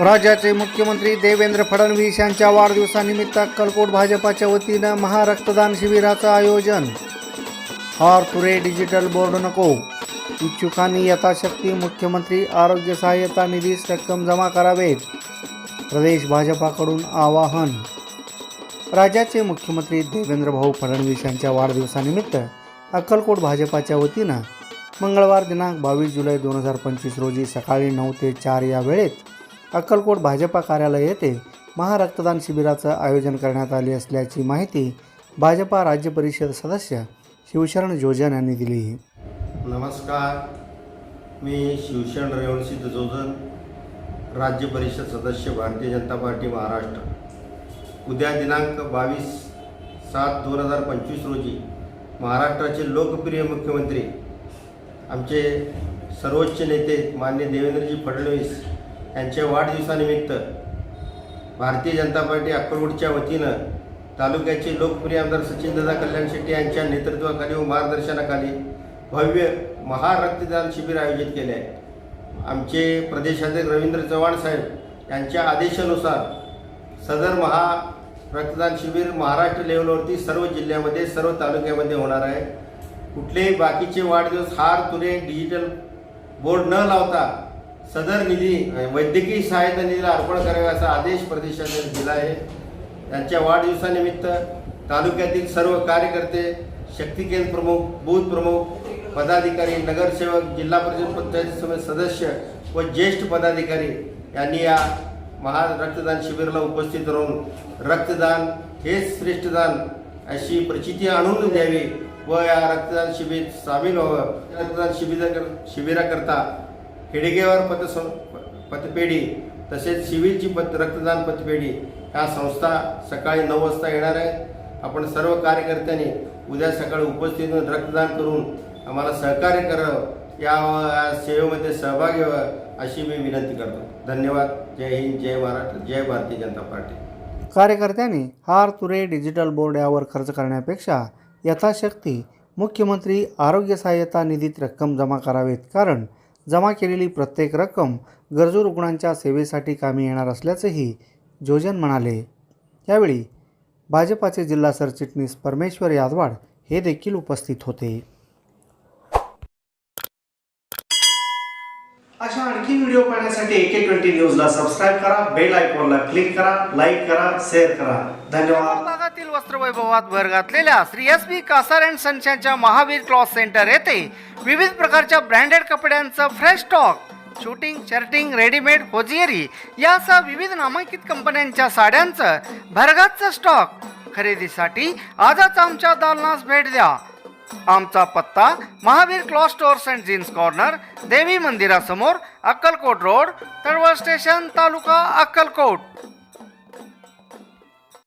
राज्याचे मुख्यमंत्री देवेंद्र फडणवीस यांच्या वाढदिवसानिमित्त अक्कलकोट भाजपाच्या वतीनं महारक्तदान शिबिराचं आयोजन. हॉर तुरे डिजिटल बोर्ड नको. इच्छुकांनी यथाशक्ती मुख्यमंत्री आरोग्य सहाय्यता निधीस रक्कम जमा करावेत. प्रदेश भाजपाकडून आवाहन. राज्याचे मुख्यमंत्री देवेंद्र भाऊ फडणवीस यांच्या वाढदिवसानिमित्त अक्कलकोट भाजपाच्या वतीनं मंगळवार दिनांक बावीस जुलै दोन हजार पंचवीस रोजी सकाळी नऊ ते चार या वेळेत अक्कलकोट भाजपा कार्यालय येथे महारक्तदान शिबिराचं आयोजन करण्यात आले असल्याची माहिती भाजपा राज्य परिषद सदस्य शिवशरण जोजन यांनी दिली. नमस्कार. मी शिवशरण रेवणसिद्ध जोजन राज्य परिषद सदस्य भारतीय जनता पार्टी महाराष्ट्र. उद्या दिनांक बावीस सात दोन हजार पंचवीस रोजी महाराष्ट्राचे लोकप्रिय मुख्यमंत्री आमचे सर्वोच्च नेते मान्य देवेंद्रजी फडणवीस यांच्या वाढदिवसानिमित्त भारतीय जनता पार्टी अक्कलकोटच्या वतीनं तालुक्याचे लोकप्रिय आमदार सचिनदादा कल्याण शेट्टी यांच्या नेतृत्वाखाली व मार्गदर्शनाखाली भव्य महारक्तदान शिबिर आयोजित केले आहे. आमचे प्रदेशाध्यक्ष रवींद्र चव्हाण साहेब यांच्या आदेशानुसार सदर महा रक्तदान शिबिर महाराष्ट्र लेवलवरती सर्व जिल्ह्यामध्ये सर्व तालुक्यामध्ये होणार आहे. कुठलेही बाकीचे वाढदिवस हार तुरे डिजिटल बोर्ड न लावता सदर निधी वैद्यकीय सहायता निधीला अर्पण करावे असा आदेश प्रदेशाने दिला आहे. त्यांच्या वाढदिवसानिमित्त तालुक्यातील सर्व कार्यकर्ते शक्ती केंद्र प्रमुख बूथ प्रमुख पदाधिकारी नगरसेवक जिल्हा परिषद पंचायत समिती सदस्य व ज्येष्ठ पदाधिकारी यांनी या महा रक्तदान शिबिराला उपस्थित राहून रक्तदान हेच श्रेष्ठदान अशी प्रचिती आणून द्यावी व या रक्तदान शिबिर सामील व्हावं. रक्तदान शिबिरा शिबिराकरता हेडगेवार पतसं पतपेढी तसेच सिव्हिलची पत रक्तदान पतपेढी ह्या संस्था सकाळी नऊ वाजता येणार आहे आपण सर्व कार्यकर्त्यांनी उद्या सकाळी उपस्थित होऊन रक्तदान करून आम्हाला सहकार्य करावं. या या सेवेमध्ये सहभागी व्हावं अशी मी विनंती करतो. धन्यवाद. जय हिंद जय महाराष्ट्र जय भारतीय जनता पार्टी. कार्यकर्त्यांनी हार तुरे डिजिटल बोर्ड यावर खर्च करण्यापेक्षा यथाशक्ती मुख्यमंत्री आरोग्य सहाय्यता निधीत रक्कम जमा करावेत. कारण जमा केलेली प्रत्येक रक्कम गरजू रुग्णांच्या सेवेसाठी कामी येणार असल्याचंही जोजन म्हणाले. यावेळी भाजपाचे जिल्हा सरचिटणीस परमेश्वर यादवाड हे देखील उपस्थित होते. अशा आणखी व्हिडिओ पाहण्यासाठी एके ट्वेंटी न्यूजला सबस्क्राईब करा बेल आयकॉनला क्लिक करा लाईक करा शेअर करा. धन्यवाद. भागातील वस्त्रवैभवात भर घातलेल्या Shri S B Kasar and सन्सच्या Mahavir cloth centre येथे विविध प्रकारच्या ब्रँडेड कपड्यांचं fresh stock suiting shirting readymade hosiery यासह विविध नामांकित कंपन्यांच्या साड्यांचं भरगच्च स्टॉक. खरेदीसाठी आजच आमच्या दालनास भेट द्या. आमचा पत्ता Mahavir cloth stores and jeans corner देवी मंदिरासमोर अक्कलकोट रोड तळवळ स्टेशन तालुका अक्कलकोट.